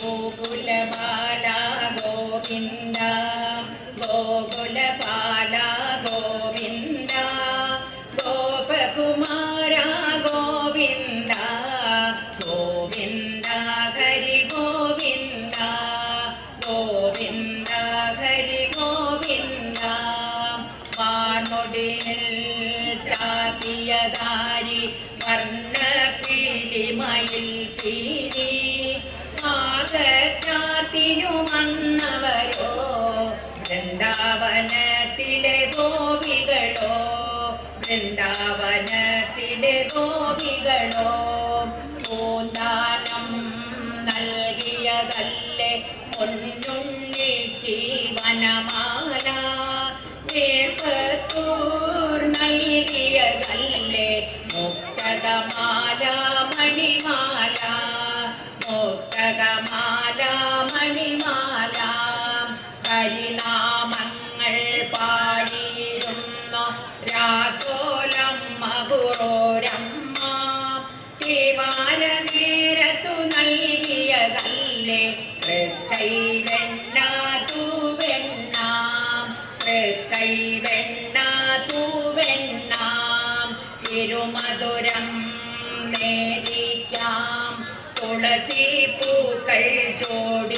ഗോകുലബാല ഗോവിന്ദ ഗോകുലബാല ഗോവിന്ദ ഗോപകുമാര ഗോവിന്ദ ഗോവിന്ദ ഹരി ഗോവിന്ദ ഗോവിന്ദ ഹരി ഗോവിന്ദ വാർമൊടിയിൽ ചാത്തിയതാരി ആകച്ചാത്തിനു വന്നവരോ? വൃന്ദാവനത്തിലെ ഗോപികളോ? വൃന്ദാവനത്തിലെ ഗോപികളോ? പൂന്താനം നൽകിയതല്ലേ പൊന്നുണ്ണിക്ക് तुलसी पूकर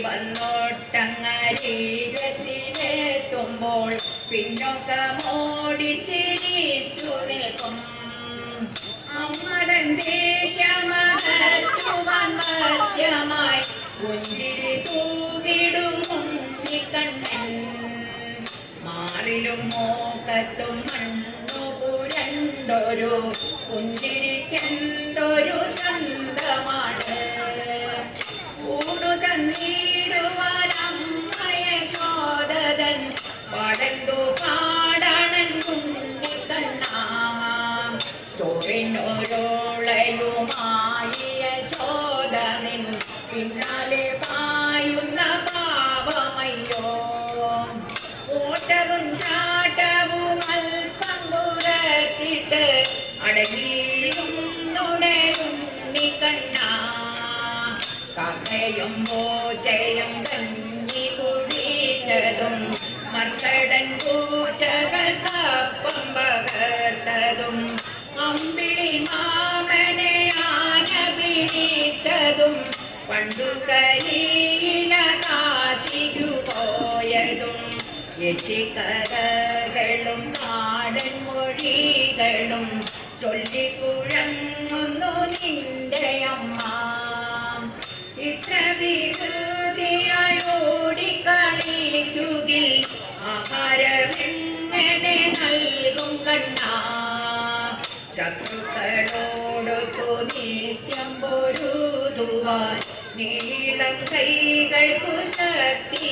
വന്നോട്ടങ്ങരീരത്തിലെത്തുമ്പോൾ പിന്നൊക്കമോടി ചിരിച്ചു നിൽക്കും അമ്മരൻ ദേശമകറ്റുവാൻ വശ്യമായി പുഞ്ചിരി തൂകിടും ഉണ്ണിക്കണ്ണൻ. മാറിലും മോക്കത്തും മണ്ണു പുരണ്ടൊരു പുഞ്ചിരിക്കെന്തൊരു ഓട്ടവും ചാട്ടവും അമ്പിളി മാമനെ പണ്ടു കയ്യില യക്ഷിക്കഥകളും നാടൻ മൊഴികളും ചൊല്ലിക്കുഴങ്ങുന്നു നിന്റെ അമ്മ. ഇത്ര വികൃതിയായോടി കളിക്കുകിൽ ആഹാരമെങ്ങനെ നൽകും കണ്ണാ? ശത്രുക്കളോടൊത്തു നിത്യം പൊരുതുവാൻ നീളം കൈകൾക്കു ശക്തി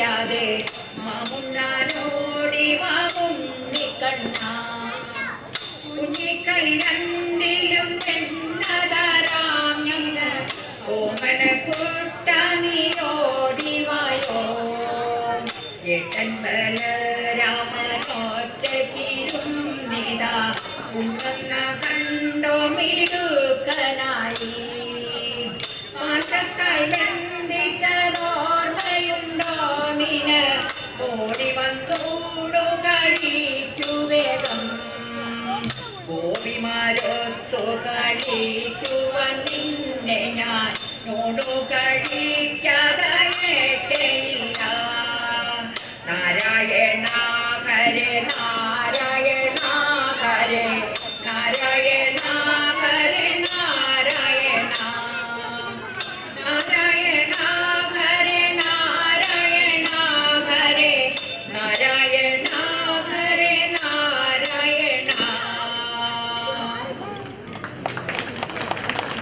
കൂടാതെ മാമുണ്ണാനോടി മാമുണ്ണിക്കണ്ണ കുഞ്ഞിക്കൈ രണ്ടിലും എന്നതരാം ഞങ്ങൾ ഓമന കുട്ട നീ ഓടിവായോ ഏട്ടൻ ബലരാമനോറ്റ തിരുന്നിതാ ഉണ്ടെന്ന കണ്ടോ മിടുക്കനായി നോടു കഴിക്കാതെ